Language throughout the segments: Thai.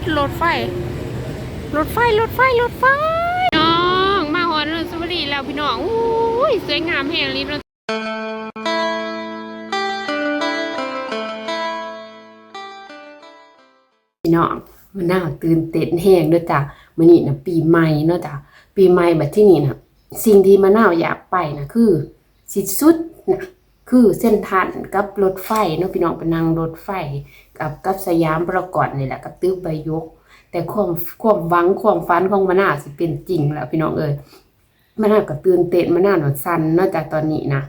ดรถไฟ รถไฟ รถไฟ รถไฟ น้องมาหอนอนุสาวรีแล้วพี่น้องอุ้ยสวยงามแห่งลิ้นรพี่น้องมันน่าตื่นเต้นแห้งเด้วยจ้ะมื้อนี้นะปีใหม่เนาะจ้ะปีใหม่แบบที่นี่นะสิ่งที่มะนาวอยากไปนะคือ สิสุดนะ คือเส้นทางกับรถไฟเนาะพี่น้องไปนั่งรถไฟ กับกับสยามประกอบนี่แหละกับตึกใบยก แต่ความความหวังความฝันของมะนาสิเป็นจริงแล้วพี่น้องเอ้ยมะนาวก็ตื่นเต้นมะนาหนอนสั่นนาะจากตอนนี้นะ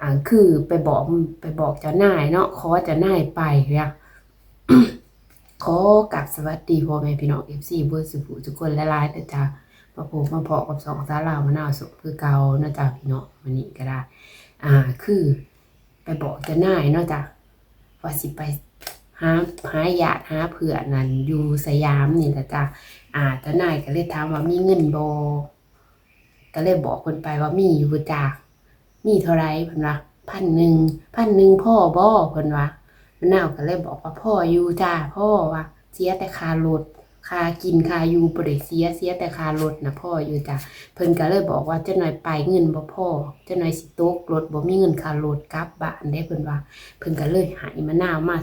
อ่าคือไปบอกไปบอกเจ้านายเนาะขอเจ้านายไปเนี่ยขอกราบสวัสดีพ่อแม่พี่น้อง FC เบอร์สุภูทุกคนหละลายนะจ๊ะมาพบมาพอกับสองสาลาวมะนาวสุกคือเก่านะจ๊ะพี่น้องวันนี้ก็ได้ อ่าคือ ไปบอกจ้านายเนาะจ๊ะว่าสิไปหาหาญาติหาเพื่อนั่นอยู่สยามนี่แหละจ้ะอ่าจ้านายก็เลยถามว่ามีเงินบ่ก็เลยบอกคนไปว่ามีอยู่จ้ะมีเท่าไรเพิ่นว่าพันหนึ่งพันหนึ่งพ่อบ่เพิ่นว่ามะนาวก็เลยบอกว่าพ่ออยู่จ้าพ่อว่าเสียแต่คารถ ค่ากินค่าอยู่บ่ได้เสียเสียแต่ค่ารถนะพ่ออยู่จ้าเพิ่นก็เลยบอกว่าเจ้าหน่อยไปเงินบ่พ่อเจ้าหน่อยสิตกรถบ่มีเงินค่ารถกลับบ้านได้เพิ่นว่า เพิ่นก็เลยให้มะนาวมา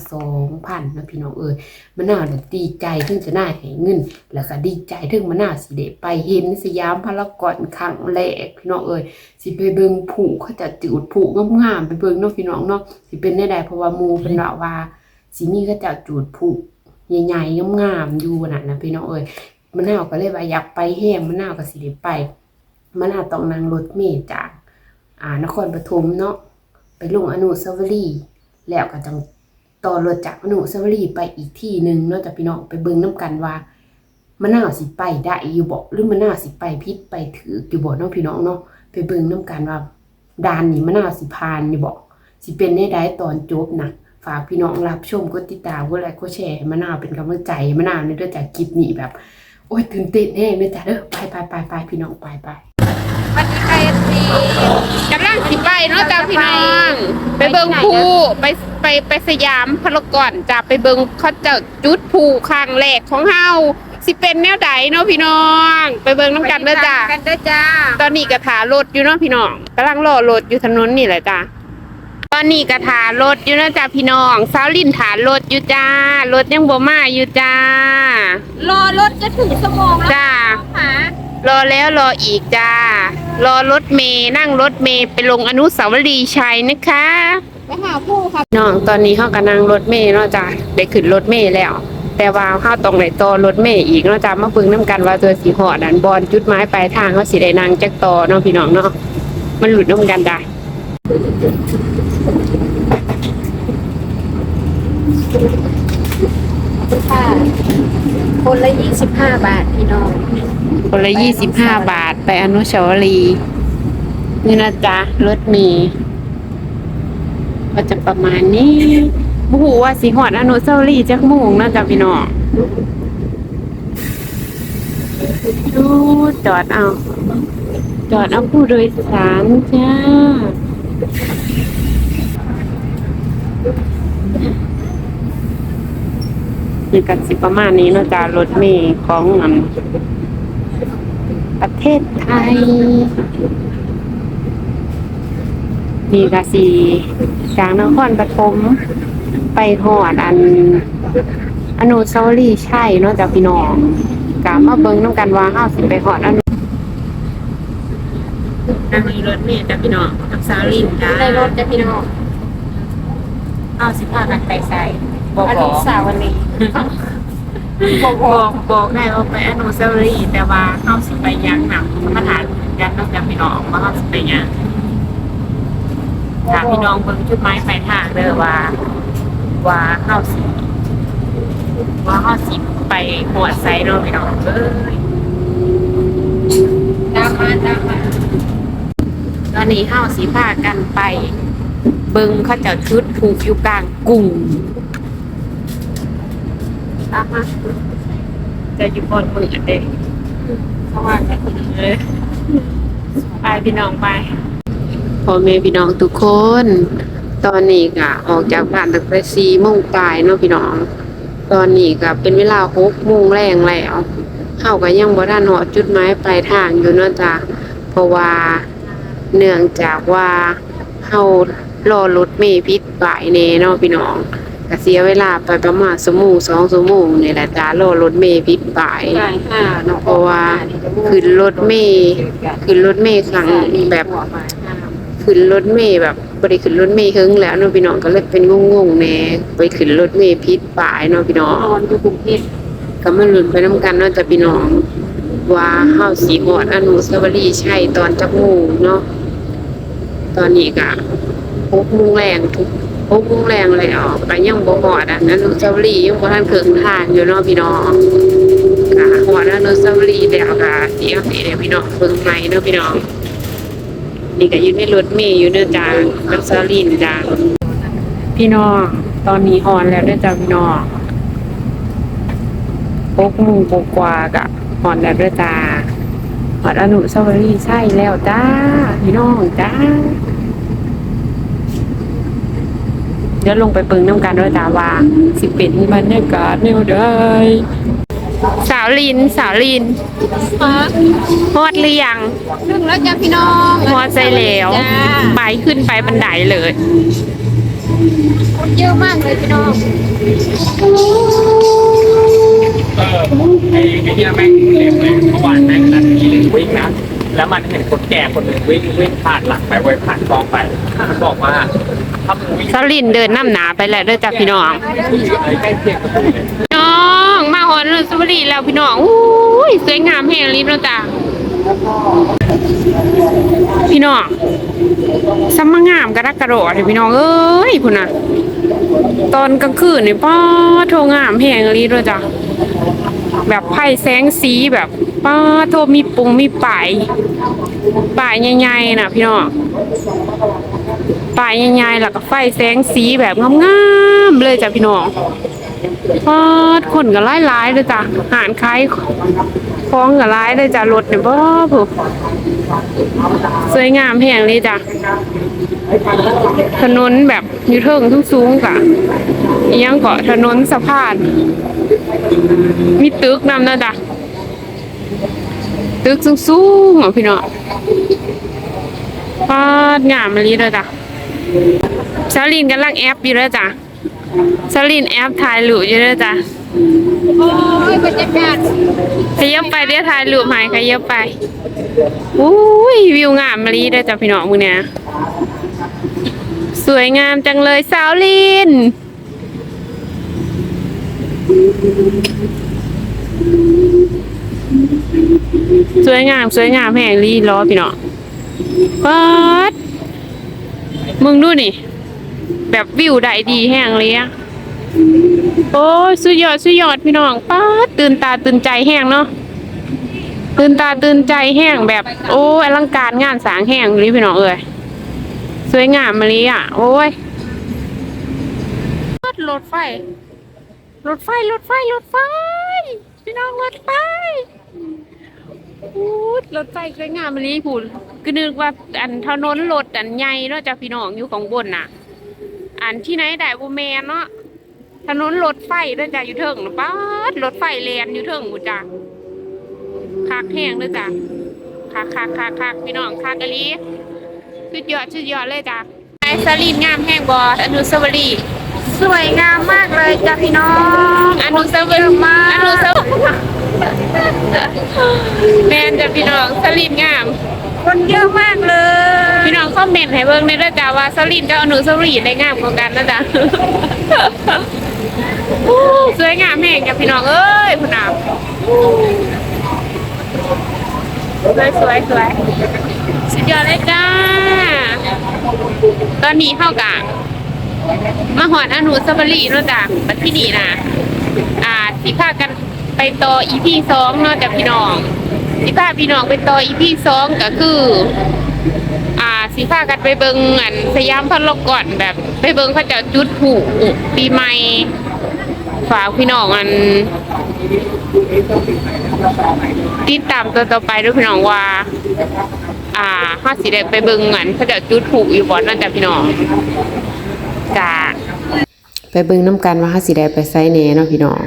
2,000นะพี่น้องเอ้ยมะนาวดีใจถึงจะได้ให้เงิน แล้วก็ดีใจถึงมะนาวสิได้ไปเห็นสยามพารากอนครั้งแรกพี่น้องเอ้ยสิไปเบิ่งผูเขาจะจุดผูงามๆไปเบิ่งเนาะพี่น้องเนาะสิเป็นได้เพราะว่ามูเพิ่นว่าว่าสิมีเขาจะจุดผู ใหญ่ๆงามๆอยู่นั่นนะพี่น้องเอ้ยมะนาวก็เลยว่าอยากไปแห้งมะนาวก็สิได้ไปมะนาวต้องนั่งรถเมล์จากอ่านครปฐมเนาะไปลงอนุสาวรีย์แล้วก็ต้องต่อรถจากอนุสาวรีย์ไปอีกที่หนึ่งเนาะจ้ะพี่น้องไปเบิ่งนํกันว่ามะนาวสิไปได้อยู่บ่หรือมะนาวสิไปพิษไปถืออยู่บ่เน้องพี่น้องเนาะไปเบิ่งน้กันว่าด่านนี้มะนาวสิผ่านอยู่บ่สิเป็นได้ได้ตอนจบนะ ฝากพี่น้องรับชมกดติดตามกดไลค์กดแชร์ให้มะนาวเป็นกำลังใจให้มะนาวในเรื่องจากคลิปนี้แบบ โอ้ยตื่นเต้นแน่เลยจ้ะเด้อไปไปไปไปพี่น้องไปไปวันนี้ไปทีกำลังสิไปเนาะจ้าพี่น้อง ไปเบิ่งภูไปไปไปสยามพารากอนจ้าไปเบิ่งเขาเจ้าจุดภูครั้งแรกของเฮาสิเป็นแนวใดเนาะพี่น้อง ไปเบิ่งน้ำกันเด้อจ้ากันเด้อจ้า ตอนนี้กระถารถอยู่เนาะพี่น้องกำลังรอรถอยู่ถนนนี่แหละจ้า ตอนนี้กระถารถอยู่เนาะจ้าพี่น้องสาวลินถารถอยู่จ้ารถยังบ่มาอยู่จ้ารอรถจะถึงสมองแล้วจ้าหารอแล้วรออีกจ้ารอรถเมย์นั่งรถเมย์ไปลงอนุสาวรีย์ชัยนะคะไปหาผู้ค่ะน้องตอนนี้เขากำลังรถเมย์เนาะจ้าได้ขึ้นรถเมย์แล้ว แต่ว่าเขาต้องได้ต่อรถเมย์อีกเนาะจ้ามาเบิ่งน้ำกันว่าตัวสีหอดันบอลจุดหมายปลายทางเขาสิได้นั่งจักต่อเนาะพี่น้องเนาะมันหลุดน้ำกันได้ ค่ะคนละยี่สิบห้าบาทพี่น้อง คนละยี่สิบห้าบาทไปอนุสาวรีย์นี่นะจ๊ะรถเมย์ก็จะประมาณนี้บูฮูว่าสีหอดอนุสาวรีย์จักโมงนาะจ๊ะพี่น้องดูจอดเอา จอดเอาผู้โดยสารจ้า นี่กันสิประมาณนี้เนาะจ๊ะรถเมย์ของอันประเทศไทยนี่กสีจากนครปฐมไปหอดอันอนุสาวรีย์ใช่เนาะจากพี่น้องกามาเบิ่งน้ำกันว่าเฮาสิไปหอดอันอันนี้รถเมล์จากพี่น้องกับสาวลินจ้าในรถจะพี่น้องเอาสิพากันไปใส่ อนุสาวรีย์บอกบอกบอกได้ว่าไปอนุสาวรีย์แต่ว่าเฮาสิไปยังหนังมาถานกันนอกจากพี่น้องว่าเฮาสิไปยังถามพี่น้องเบิ่งจุดหมายปลายทางเด้อว่า ว่าเฮาสิว่าเฮาสิไปหัวไซเนาะพี่น้องเอ้ยตามมาตามมาตอนนี้เฮาสิพากันไป เบิ่งเขาเจ้าชุดผูกอยู่กลางกรุง ตามมาจะอยู่บนมือเด้เพราะว่าจะถึงเลยไปพี่น้องไปพ่อแม่พี่น้องทุกคน ตอนนี้ก็ออกจากบ้านตั้งแต่สี่โมงปลายเนาะพี่น้อง ตอนนี้ก็เป็นเวลาหกโมงแรงแล้วเฮาก็ยังบ่ทันฮอดจุดหมายปลายทางอยู่เนาะจ้ะเพราะว่าเนื่องจากว่าเฮารอรถเมล์ผิดบ่ายแน่เนาะพี่น้อง ก็เสียเวลาไปประมาณชั่วโมงสองชั่วโมงนี่แหละจ้ะรอรถเมล์ผิดบ่ายบ่ายห้าเนาะเพราะว่าขึ้นรถเมล์ขึ้นรถเมล์ครั้งแบบบ่ายห้าขึ้นรถเมล์แบบบ่ได้ขึ้นรถเมล์เฮิงแล้วเนาะพี่น้องก็เลยเป็นงงๆแหน่ไปขึ้นรถเมล์ผิดป่ายเนาะพี่น้อง นอนอยู่กรุงเทพก็มาลุ้นไปนํกันเนาะจ้ะพี่น้อง ว่าเฮาสิฮอดอนุสาวรีย์ชัยตอนจักโมงเนาะตอนนี้ก็6โมงแรงทุก 6โมงแรงแล้วก็ยังบ่ฮอดอะอนุสาวรียังบ่ทันเครึ่งทางอยู่เนาะพี่น้องก็ฮอดอนุสาวรีย์แล้วก็สิเอาสิเดี๋ยวพี่น้องเบิ่งใหม่เนาะพี่น้องนี่ก็อยู่ในรถเมย์อยู่เนื่อจางน้ำซาลินจางพี่น้องตอนนี้ฮอนแล้วเด้อจ้าพี่น้องหกโมงกว่ากะฮอนแล้วเด้อจ้าฮอดอนุสาวรีย์ใช่แล้วจ้าพี่น้องจ้า เดี๋ยวลงไปเปิงน้ำกันด้วยจ้าว่าสิเป็นบรรยากาศแนวใดสาวลินสาวลินค่ะฮอดหรือยังถึงแล้วจ้ะพี่น้องพอใจแล้วจ้าไปขึ้นไปบันไดเลยคนเยอะมากเลยพี่น้องเออไอ้ไอ้เนี่ยแม่งเล็บเลยเมื่อวานแม่งนัดทีเลยวิ่งนะ แล้วมันเห็นคนแก่คนหนึ่งวิ่งวิ่งผ่านหลังไปไว้ผ่านกองไปมันบอกว่าถ้ามึงวิ่งสลินเดินน้ำหนาไปแล้วเด้อจ้ะพี่น้องไอ้ใกล้เคียงกับมึงเลยน้องมาหอนสุบรีแล้วพี่น้องอุ้ยสวยงามแห่งรีบแล้วจ้ะพี่น้องซัมงามกระดักกระโดดเลยพี่น้องเอ้ยพุ่นน่ะ ตอนกลางคืนนี่ป้าโทงามแห่งรีบแล้วจ้ะแบบไพ่แสงสีแบบ ป้าโทมีปุงมีป่ายป่ายใหญ่ๆนะพี่น้องป่ายใหญ่ๆแล้วก็ไฟแสงสีแบบงามๆเลยจ้ะพี่น้องพอดคนก็หลายๆเลยจ้ะหารขายของก็หลายเลยจ้ะรถเนี่ยบ่ผู้สวยงามแพงเลยจ้ะถนนแบบอยู่เทิงสูงๆกะอิหยังเกาะถนนสะพาน มีตึกนำนะจ้ะ ตึกสูงๆอะพี่น้องพอดงามเลยเลยจ้ะซาลินกำลังแอปอยู่แล้วจ้ะซาลินแอปถ่ายรูปอยู่แล้วจ้ะโอ้ยบรรยากาศขยับไปเดี๋ยวถ่ายรูปให้ขยับไปอุ้ยวิวงามมาลีเด้อจ้ะพี่น้องมึงเนี่ยสวยงามจังเลยสาวลิน สวยงามสวยงามแห่งลีล้อพี่เน้องปัดมึงดูนี่ แบบวิวได้ดีแห้งเลยอะโอ้ยสุดยอดสุดยอดพี่น้องป้าดตื่นตาตื่นใจแห้งเนาะตื่นตาตื่นใจแห้งแบบ โอ้ยอลังการงานสางแห้งเลยพี่น้องเอ้ยสวยงามมาเลยอะ โอ้ยรถไฟรถไฟรถไฟรถไฟ พี่น้องรถไฟ พูดรถไฟสวยงามเลยพูดก็นึกว่าอันถนนรถอันใหญ่เนาะจ้ะพี่น้องอยู่ของบนน่ะ อันที่ไหนได้บูแมนเนาะถนนรถไฟเด้อจ้ะอยู่เทิงป้าดรถไฟแลนอยู่เทิงหมูจ้ะคักแห้งเด้อจ้ะคักคักคักคักพี่น้องคักกะลีสุดยอดสุดยอดเลยจ้ะไอสลีนงามแห้งบออนุสาวรีย์สวยงามมากเลยจ้ะพี่น้อง อนุสาวรีย์อนุสาวรีย์ แมนจ้ะพี่น้องสลีนงาม คนเยอะมากเลย พี่น้องคอมเมนต์ให้เบิ่งในอยเด้อจ้าว่าสลินกับอนุสาวรีย์ได้งามกว่ากันนะจ๊ะอู้สวยงามแห่งจ้ะพี่น้องเอ้ยพุ่นน่ะสวยสวยสวยสุดยอดเลยจ้า ตอนนี้เข้ากะมาหอดอนุสาวรีย์เนาะจ้ะบัดที่นี่นะอ่าสิพากัน ไปต่ออีพีสองเนาะจ้ะพี่น้องสิพาพี่น้องไปต่ออีพีสองก็คือ อ่าสิพากันไปเบิงอันสยามพันลกก่อนแบบ ไปเบิงเขาจะจุดผูกปีใหม่ฝากพี่น้องอันติดตามตัวต่อไปด้วยพี่น้องว่า อ่าห้าสิได้ไปเบิงอันเขาจะจุดผูกอยู่บ่อนนั่นแต่พี่น้องจ้าไปเบิงน้ำกันว่าเฮาสิได้ไปไสแหน่เนาะพี่น้อง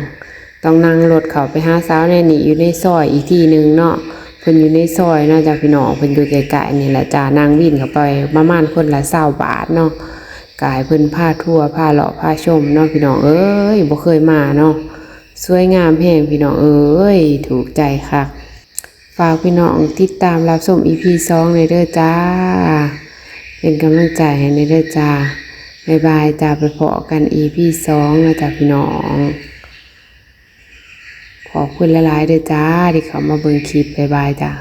ต้องนั่งรถเขาไปหาสาวแน่นี่อยู่ในซอยอีกที่หนึ่งเนาะเพิ่นอยู่ในซอยเนาะจ้ะพี่น้องเพิ่นอยู่ไกลๆนี่แหละจ้านั่งวิ่นเข้าไปประมาณคนละ20บาทเนาะกายเพิ่นพาทั่วพาเลาะพาชมเนาะพี่น้องเอ้ยบ่เคยมาเนาะสวยงามแฮงพี่น้องเอ้ยถูกใจคักฝากพี่น้องติดตามรับชม EP 2ในเด้อจ้า เป็นกำลังใจให้ในเด้อจ้า บ๊ายบายจ้าไปพอกัน EP สองนะจ้าพี่น้อง ขอบคุณหลายๆเด้อจ้าที่เขามาเบิ่งคลิปบ๊ายบายจ้า